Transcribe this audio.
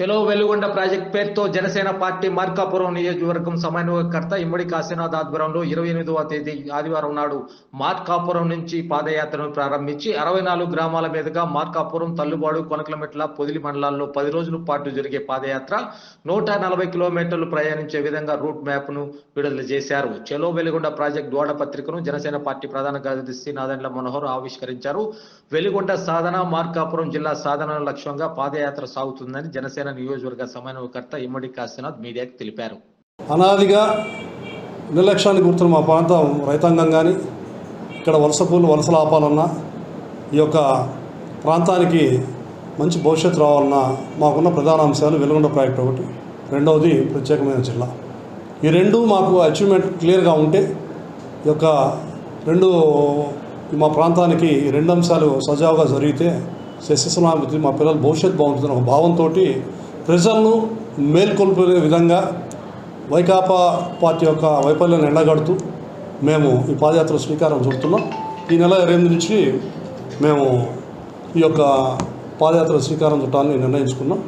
చెలో Veligonda project పేరుతో Janasena party Markapuram నియోజకవర్గం సమన్వయకర్త ఇమ్మడి కాశీనాథ్ ఆధ్వర్యంలో ఇరవై ఎనిమిదవ తేదీ ఆదివారం నాడు మార్కాపురం నుంచి పాదయాత్రను ప్రారంభించి అరవై నాలుగు గ్రామాల మీదుగా మార్కాపురం తల్లుబాడు కొనకలమెట్ల పొదిలి మండలాల్లో పది రోజుల పాటు జరిగే పాదయాత్ర నూట నలభై కిలోమీటర్లు ప్రయాణించే విధంగా రూట్ మ్యాప్ను విడుదల చేశారు. చెలో వెలుగొండ ప్రాజెక్ట్ దోడ పత్రికను జనసేన పార్టీ ప్రధాన కార్యదర్శి నాదెండ్ల మనోహర్ ఆవిష్కరించారు. వెలుగొండ సాధన మార్కాపురం జిల్లా సాధన లక్ష్యంగా పాదయాత్ర సాగుతుందని జనసేన నియోజకవర్గ సమన్వయకర్త ఇమ్మడి కాశీనాథ్ మీడియాకు తెలిపారు. అనాదిగా నిర్లక్ష్యానికి గుర్తున్న మా ప్రాంతం రైతాంగం కానీ ఇక్కడ వలస పూలు వలసలు ఆపాలన్నా ఈ యొక్క ప్రాంతానికి మంచి భవిష్యత్తు రావాలన్నా మాకున్న ప్రధాన అంశాలు వెలుగొండ ప్రాజెక్ట్ ఒకటి. రెండవది ప్రత్యేకమైన జిల్లా. ఈ రెండు మాకు అచీవ్మెంట్ క్లియర్గా ఉంటే ఈ యొక్క రెండు మా ప్రాంతానికి రెండు అంశాలు సజావుగా జరిగితే సస్యసలామతి మా పిల్లల భవిష్యత్తు బాగుంటుందని ఒక భావంతో ప్రజలను మేల్కొల్పే విధంగా వైకాపా పార్టీ యొక్క వైఫల్యాన్ని ఎండగడుతూ మేము ఈ పాదయాత్ర శ్రీకారం చుడుతున్నాం. ఈ నెల ఇరవై ఎనిమిది నుంచి మేము ఈ యొక్క పాదయాత్ర శ్రీకారం చుట్టాలని నిర్ణయించుకున్నాం.